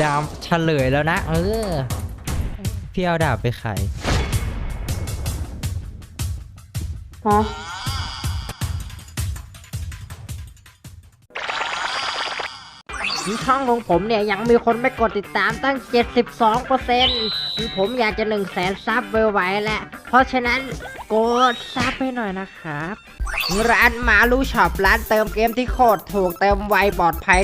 จะเฉลยแล้วนะ เออ พี่เอาดาบไปขายฮะที่ช่องของผมเนี่ยยังมีคนไม่กดติดตามตั้ง 72เปอร์เซ็นต์ ผมอยากจะ1 0 0 0 0แสนซับไวๆแหละ เพราะฉะนั้นกดซับให้หน่อยนะครับร้านมาลูช็อปร้านเติมเกมที่โคตรถูกเติมไวปลอดภัย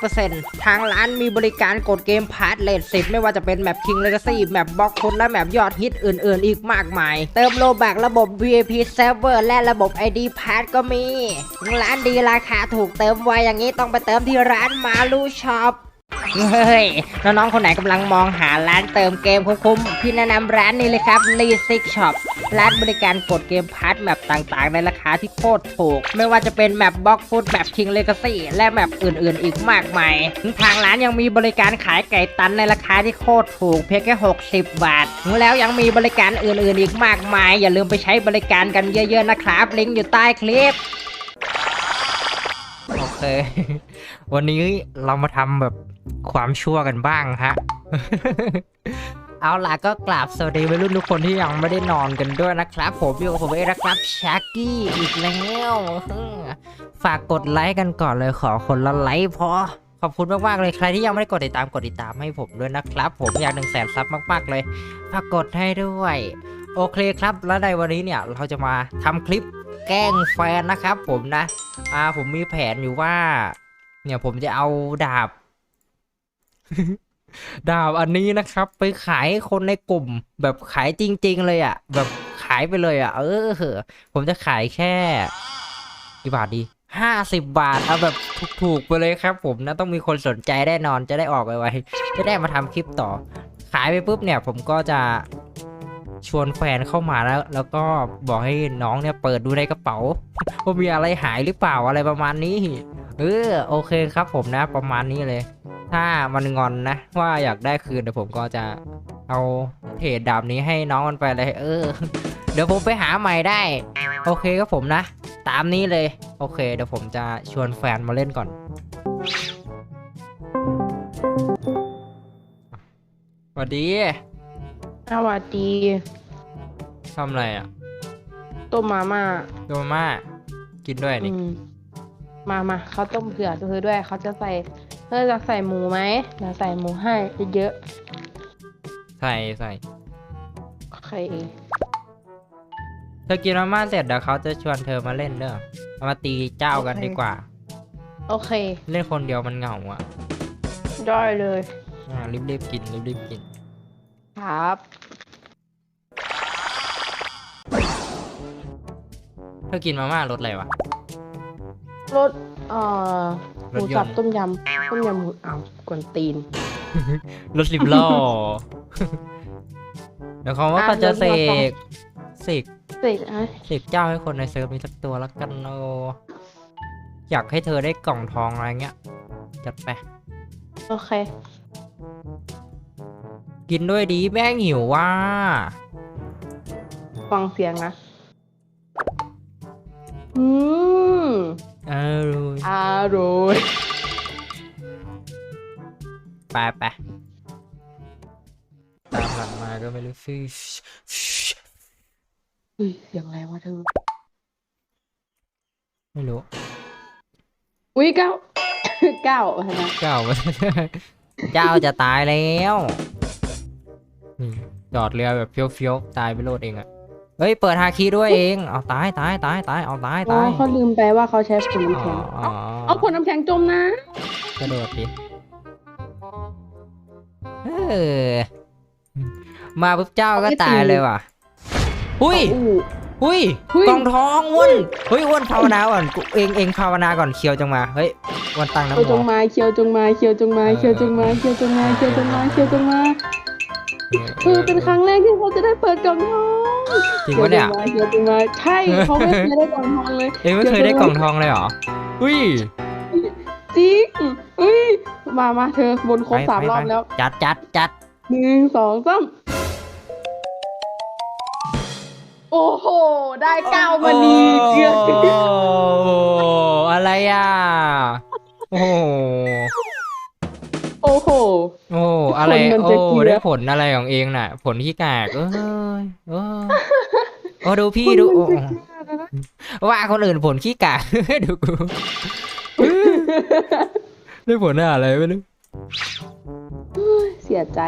100%ทางร้านมีบริการกดเกมพาร์ทเลท10ไม่ว่าจะเป็นแมป King Legacy แมปบล็อกคุณและแมปยอดฮิตอื่นๆ อีกมากมาย เติมโลบักระบบ VIP Server และระบบ ID Pass ก็มี ร้านดีราคาถูกเติมไวอย่างนี้ต้องไปเติมที่ร้านมาลูช็อป เฮ้ย น้องๆ คนไหนกำลังมองหาร้านเติมเกมคุ้มๆ พี่แนะนำร้านนี้เลยครับ l e s i k Shop ร้านบริการกดเกมพาร์ทแมปต่างๆ ในราคาที่โคตรถูก ไม่ว่าจะเป็นแมปบล็อกฟุตแมป King Legacy และแมปอื่นๆ อีกมากมาย ทางร้านยังมีบริการขายไก่ตันในราคาที่โคตรถูก เพียงแค่ 60 บาท แล้วยังมีบริการอื่นๆ อีกมากมาย อย่าลืมไปใช้บริการกันเยอะๆ นะครับ ลิงก์อยู่ใต้คลิป เค วันนี้เรามาทำแบบความชั่วกันบ้างฮะ เอาล่ะก็กราบสวัสดีวัยรุ่นทุกคนที่ยังไม่ได้นอนกันด้วยนะครับ ผมอยู่กับผมเองนะครับชาร์กี้อีกแล้วฝากกดไลค์กันก่อนเลยขอคนละไลค์พอขอบคุณมากๆเลยใครที่ยังไม่ได้กดติดตามกดติดตามให้ผมด้วยนะครับ ผมอยากหนึ่งแสนซับมากๆเลยฝากกดให้ด้วย โอเคครับ แล้วในวันนี้เนี่ยเราจะมาทำคลิป แกล้งแฟนนะครับ ผมนะอ่าผมมีแผนอยู่ว่า เนี่ยผมจะเอาดาบ ดาบอันนี้นะครับ ไปขายให้คนในกลุ่ม แบบขายจริง ๆ เลยอะ่ะ แบบขายไปเลยอะ่ะ เออผมจะขายแค่กี่บาทดีห้าสิบบาทเอาแบบถูกๆไปเลยครับ ผมนะต้องมีคนสนใจแน่นอนจะได้ออกไปไวๆจะได้มาทำคลิปต่อ ขายไปปุ๊บเนี่ย ผมก็จะ ชวนแฟนเข้ามาแล้ว แล้วก็บอกให้น้องเนี่ยเปิดดูในกระเป๋าว่ามีอะไรหายหรือเปล่าอะไรประมาณนี้ เออโอเคครับผมนะประมาณนี้เลย ถ้ามันงอนนะว่าอยากได้คืนเดี๋ยวผมก็จะเอาเทรดดาบนี้ให้น้องมันไปเลย เออ เดี๋ยวผมไปหาใหม่ได้ โอเคครับผมนะ ตามนี้เลย โอเค เดี๋ยวผมจะชวนแฟนมาเล่นก่อนสวัสดี สวัสดีทำอะไรอะต้มมาม่าโดมากินด้วยอืนี่มมามาเขาต้มเผื่อเธอด้วยเขาจะใส่เธอจะใส่หมูไหมเดี๋ยวใส่หมูให้เยอะใส่ใส่ๆโอเคเธอกินมาม่าเสร็จเดี๋ยวเขาจะชวนเธอมาเล่นเด้อเอามาตีเจ้ากันดีกว่า โอเค เล่นคนเดียวมันเหงาอะได้เลย อ่ารีบๆกินรีบๆกิน ครับ เธอกินมาม่ารสอะไรวะรสเอ่อหรถมูยนต์สับต้มยำต้มยำหมูอ้าวกวนตีน รถสิบล้อ เดี๋ยวเขาว่าอะเขาจะรถเสมอเตอร์กเสกเสร็จอะเสกเจ้าให้คนในเซิร์ฟมีสักตัวละกันโออยากให้เธอได้กล่องทองอะไรเงี้ย จัดไป โอเค กินด้วยดีแม่งหิวว่า ฟังเสียงนะ อืมเออรู้อร่อยไปไปตามหลังมาก็ไม่รู้ฟิชอุ้ยเสียงอะไรวะเธอ ไม่รู้ อุ้ยเก้าเก้าพนะเจ้าเจ้าจะตายแล้วนี่ จอดเรือแบบเฟี้ยวๆตายไปโลดเองอะเฮ้ยเปิดฮาคีด้วยเองเอาตายตายตายตายเอาตายอ๋อตายเขาลืมไปว่าเขาใช้ขวดน้ำอ๋แข็องอ๋อเอาขวดน้ำแข็งจมนะ กระโดดดิเออมาปุ๊บเจ้าก็ตายเลยว่ะหุ้ยอู้หุ้ยหุ้ยกล่องทองอ้วนเฮ้ยอ้วนภาวนาก่อนกูเองเองภาวนาก่อนเคียวจงมาเฮ้ยอ้วนตั้งน้ำเคียวหจองมาเคียวจงมาเคียวจงมาเคียวจงมาเคียวจงมาเคียวจงมาเคียวจงมา คือเป็นครั้งแรกที่เขาจะได้เปิดกล่องทองจริงปะเนี่ยเคียวจงมาใช่เขาไม่เคยได้กล่องทองเลยเองไม่เคยได้กล่องทองเลยเหรออุ้ยจริงอุ้ยมามาเธอวนครบไปสามไปรอบไปแล้ว จัดจัดจัดหนึ่งสองสามโอ้โห ได้เก้ามานีเกือบโอ้อะไรอะ โอ้โห โอ้โห โอ้อะไรคนมันโอ้จะเกลียด ได้ผลอะไรของเองน่ะ ผลขี้กากเอ้ยเอ้ยโอ้ดูพี่ดูคนโอ้มันจะเกลียดอะนะว่าคนอื่นผลขี้กาก ดูกูได้ผลอะไรไม่รู้เสียใจ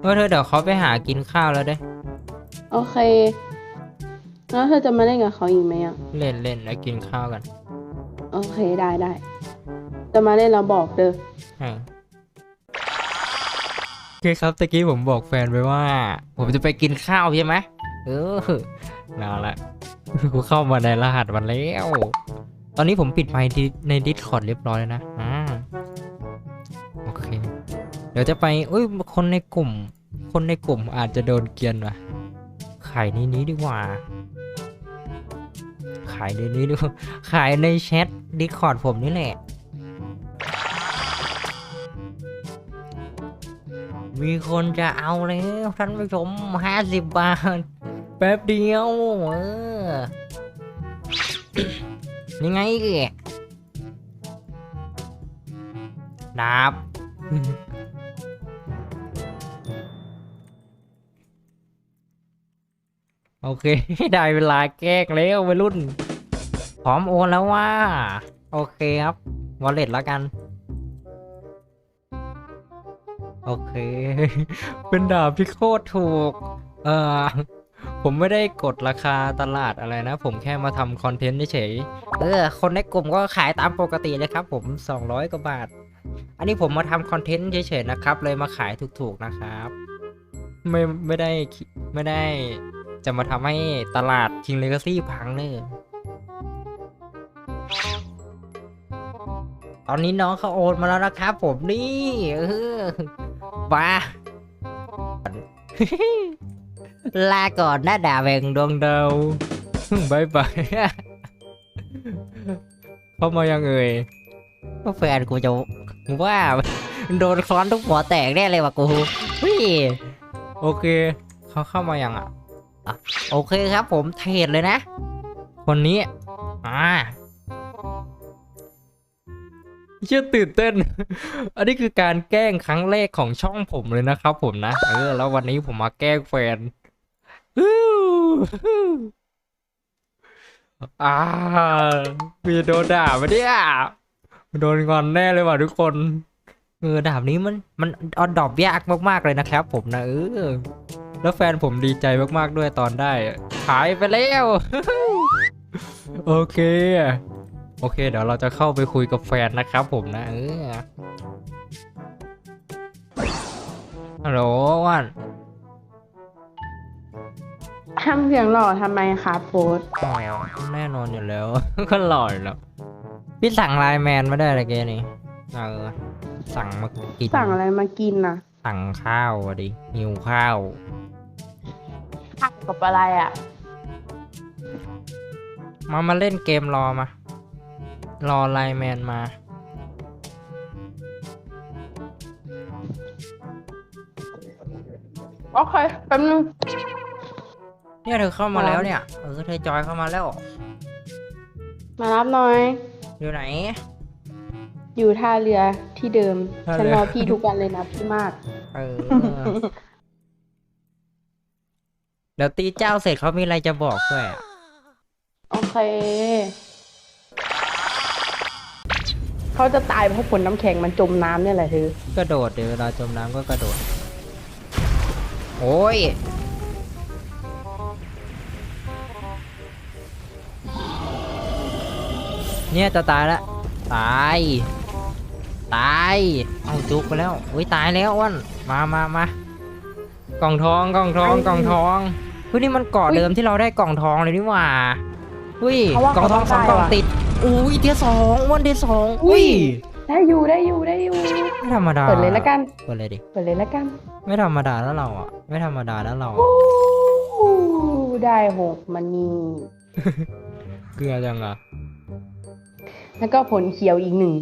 เออเธอเดี๋ยวเขาไปหากินข้าวแล้วเด้ โอเค แล้วเธอจะมาเล่นกับเขาอีกไหมอะ เล่นเล่นแล้วกินข้าวกันโอเคได้ได้ จะมาเล่นแล้วบอกเด้ออ่าโอเคครับตะกี้ผมบอกแฟนไปว่า ผมจะไปกินข้าวใช่ไหมเออนั่นละกูเข้ามาในรหัสมันแล้ว ตอนนี้ผมปิดไมค์ในดิสคอร์ดเรียบร้อยแล้วนะอ่าโอเค เดี๋ยวจะไปเอ้ยคนในกลุ่ม คนในกลุ่มอาจจะโดนเกียนว่ะขายในนี้ดีกว่า ขายในนี้ดีกว่าขายในแชทดิสคอร์ดผมนี่แหละ มีคนจะเอาแล้วท่านผู้ชมห้าสิบบาท แป๊บเดียวเออนี่ไงดาบโอเค ได้เวลาแกล้งแล้ววัยรุ่น พร้อมโอนแล้วว่า โอเคครับ วอลเล็ตแล้วกัน โอเค เป็นดาบที่โคตรถูก เออผมไม่ได้กดราคาตลาดอะไรนะ ผมแค่มาทำคอนเทนต์เฉยเออ คนในกลุ่มก็ขายตามปกติเลยครับ ผม 200 กว่าบาท อันนี้ผมมาทำคอนเทนต์เฉยๆนะครับ เลยมาขายถูกๆนะครับ ไม่ไม่ได้ไม่ได้จะมาทำให้ตลาด King Legacy พังเนอะตอนนี้น้องเขาโอนมาแล้วนะครับผมนี่เออ บ้าลาก่อนนะดาแวงดวงดาวบายบายเข้ามายังเอ่ยก็แฟนกูจะว่าโดนค้อนทุกหัวแตกแน่เลยว่ะกูเฮ้ยโอเค เขาเข้ามายังอะอะ โอเคครับผมเทรดเลยนะ คนนี้ อ่า เชื่อตื่นเต้น อันนี้คือการแกล้งครั้งแรกของช่องผมเลยนะครับผมนะ เออ แล้ววันนี้ผมมาแกล้งแฟนอ่ามีโดนด่ามาเนี่ยโดนงอนแน่เลยว่ะทุกคนเออดาบนี้มันมันออนดอบยากมากๆเลยนะครับ ผมนะเออแล้วแฟนผมดีใจมากๆด้วยตอนได้ ขายไปแล้ว โอเค โอเค เดี๋ยวเราจะเข้าไปคุยกับแฟนนะครับผมนะเออฮัลโหลอ้วันทำเสียงหล่อทำไมคะโพสต์อ๋อแน่นอนอยู่แล้ว ก็หล่ออยู่แล้ว พี่สั่งไลน์แมนมาได้อะไรแกนี่เออสั่งมากินสั่งอะไรมากินน่ะ สั่งข้าวอะดิหิวข้าวผักกับอะไรอะ มามาเล่นเกมรอมา รอไลน์แมนมา โอเคแป๊บนึงเนี่ยเธอเข้ามาแล้วเนี่ย เออเธอจอยเข้ามาแล้ว มารับหน่อย อยู่ไหน อยู่ท่าเรือที่เดิม ท่าฉันเรือรอพี่ทุกวันเลยนะพี่มาก เออ เดี๋ยวตีเจ้าเสร็จเขามีอะไรจะบอกด้วยอะโอเค เขาจะตายเพราะฝนน้ำแข็งมันจมน้ำเนี่ยแหละเธอกระโดดเดี๋ยวเวลาจมน้ำก็กระโดด โอ้ย เนี่ยจะตายแล้ว ตาย ตาย เอาจุกไปแล้วอุ้ยตายแล้วอ้วนมามามากล่องทองกล่องทองกล่องทองเฮ้ยนี่มันเกาะเดิมที่เราได้กล่องทองเลยนี่หว่าเฮ้ยเพราะว่ากล่องทองสองเขากล่องได้ว่ะติด อุ้ยเทียสองอ้วันเทียสองอุ้อุ้ยยได้อยู่ได้อยู่ได้อยู่ ไม่ธรรมดาเปิดเลยละกัน เปิดเลยดิเปิดเลยละกัน ไม่ธรรมดาแล้วเราอะ ไม่ธรรมดาแล้วเราโอ้อะได้หกมันนี่เกลือจังอะแล้วก็ผลเขียวอีกหนึ่ง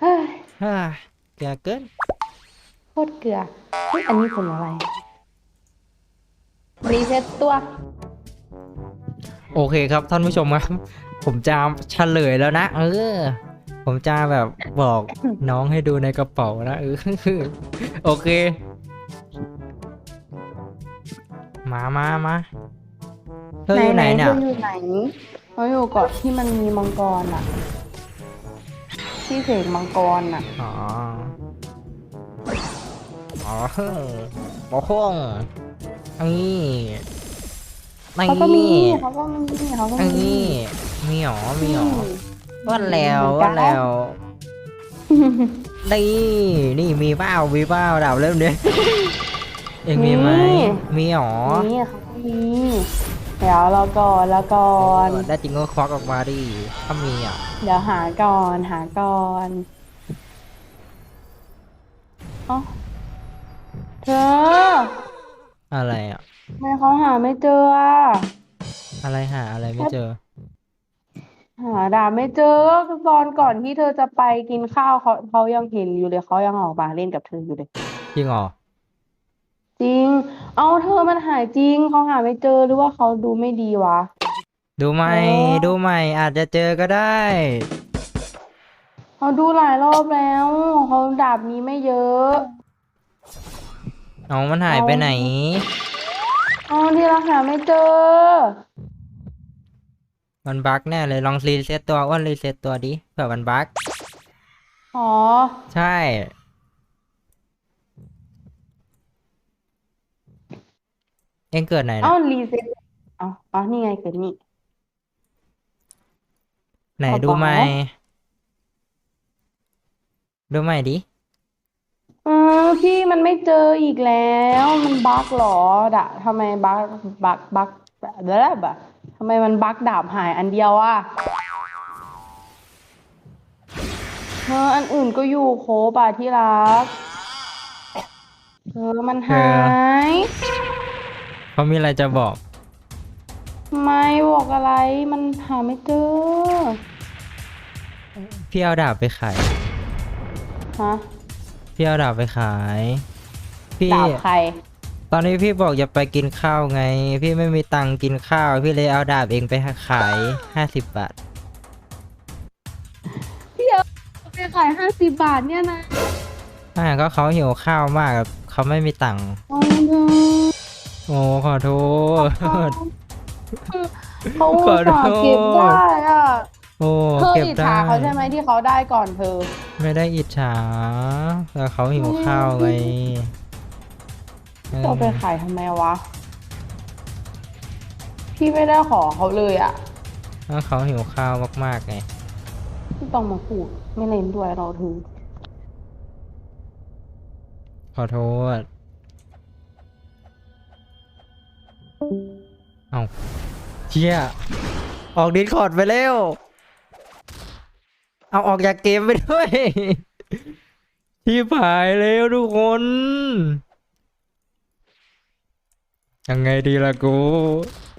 เฮ้ยเฮ้ยเกลือเกินโคตรเกลือเฮ้ยอันนี้ผลอะไรรีเซ็ตตัว โอเคครับท่านผู้ชมครับ ผมจะเฉลยแล้วนะ เออ ผมจะแบบบอกน้องให้ดูในกระเป๋านะเออโอเค มามามาเธออยู่ไหนเนี่ยเธออยู่ไหนเขาอยู่เกาะที่มันมีมังกรอะ ที่เสกมังกรอะ อ๋อ อ๋อบอกห้องนี่นี่เขาก็มีเขาก็มีเขาก็มี นี่ มีหรอมีหรออืมว่าแล้วว่าแล้วนี่นี่มีเปล่ามีเปล่าดาบเล่มเนี้ยเองมีไหมมีหรอนี่เขาก็มีเดี๋ยวเราก่อนแล้วก่อนได้จริงก็ควักออกมาดิถ้ามีอะ เดี๋ยวหาก่อนหาก่อนเอ้าเธอ อะไรอะทำไมเขาหาไม่เจออะอะไรหาอะไรไม่เจอ หาดาบไม่เจอก็ตอนก่อนที่เธอจะไปกินข้าวเขาเขายังเห็นอยู่เลยเขายังออกมาเล่นกับเธออยู่เลย จริงเหรอจริง เอาเธอมันหายจริงเขาหาไม่เจอหรือว่าเขาดูไม่ดีวะ ดูใหม่โอ้ดูใหม่อาจจะเจอก็ได้ เขาดูหลายรอบแล้วเขาดาบนี้ไม่เยอะ เอามันหายไปไหน เอาที่เราหาไม่เจอ มันบั๊กแน่เลยลองรีเซ็ตตัวอ้วนรีเซ็ตตัวดิเผื่อมันบั๊กอ๋อ ใช่ เอ็งเกิดไหนนะเอ้ารีเซ็ตเอาอ๋อนี่ไงเกิดนี่ ไหนเอาดูต่อใหม่ดูใหม่ดิอืมพี่มันไม่เจออีกแล้ว มันบั๊กเหรอดะทำไมบั๊กบั๊กบั๊กแบบแบบทำไมมันบั๊กดาบหายอันเดียวอะเธออันอื่นก็อยู่ครบอะที่รักเธอมันหาย เขามีอะไรจะบอก ไม่บอกอะไรมันหาไม่เจอพี่เอาดาบไปขาย ฮะพี่เอาดาบไปขาย พี่ ดาบใคร ตอนนี้พี่บอกจะไปกินข้าวไง พี่ไม่มีตังค์กินข้าว พี่เลยเอาดาบเองไปขายห้าสิบบาท พี่เอาไปขายห้าสิบบาทเนี่ยนะอ่าก็เขาหิวข้าวมากอะเขาไม่มีตังค์ โอ้เธอโอ้ขอโทษ เขาอุตขอโทส่าษห์เก็บได้อะโอ้เธอเก็บอิจได้ ฉาเขาใช่ไหมที่เขาได้ก่อนเธอ ไม่ได้อิจฉาแต่เขาหิวข้าวไงเออ จะเอาไปขายทำไมวะ พี่ไม่ได้ขอเขาเลยอะถ้าเขาหิวข้าวมากๆไงไม่ต้องมาพูดไม่เล่นด้วยเราถือขอโทษ เอาเชี่ยออกดิสคอร์ดไปเร็ว เอาออกจากเกมไปด้วยที่ผายเร็วทุกคน ยังไงดีล่ะกู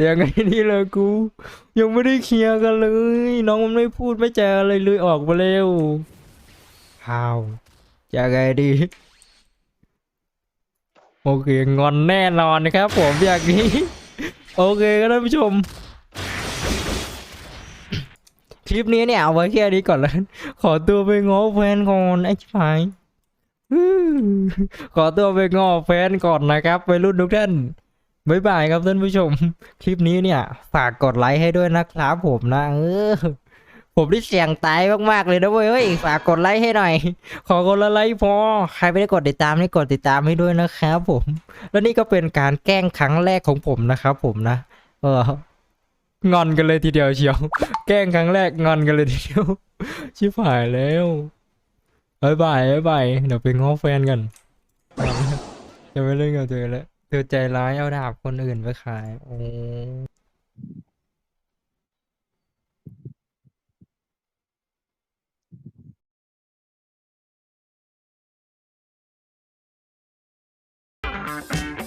ยังไงดีล่ะกู ยังไม่ได้เคลียร์กันเลย น้องมันไม่พูดไม่แจาอะไรเลยออกมาเร็วฮาวยังไงดี โอเคงอนแน่นอนนะครับ ผมอย่างนี้โอเคก็ท่านผู้ชมคลิปนี้เนี่ยเอาไว้แค่นี้ก่อนแล้วกันขอตัวไปง้อแฟนก่อนไอ้ชิบหายอื้อขอตัวไปง้อแฟนก่อนนะครับไปรุ่นทุกท่าน บ๊ายบายครับท่านผู้ชม คลิปนี้เนี่ย ฝากกดไลค์ให้ด้วยนะครับผมนะเออผมได้เสี่ยงตายมากๆเลยนะเว้ยเฮ้ยฝากกดไลค์ให้หน่อย ขอคนละไลค์พอ ใครไม่ได้กดติดตามนี่กดติดตามให้ด้วยนะครับผม และนี่ก็เป็นการแกล้งครั้งแรกของผมนะครับผมนะ เอองอนกันเลยทีเดียวเชียว แกล้งครั้งแรกงอนกันเลยทีเดียว ชิบหายแล้วบายบายบายเดี๋ยวไปง้อแฟนกันจะไม่เล่นกับเธอแล้ว ดูใจร้ายเอาดาบคนอื่นไปขาย โอ้ Thank.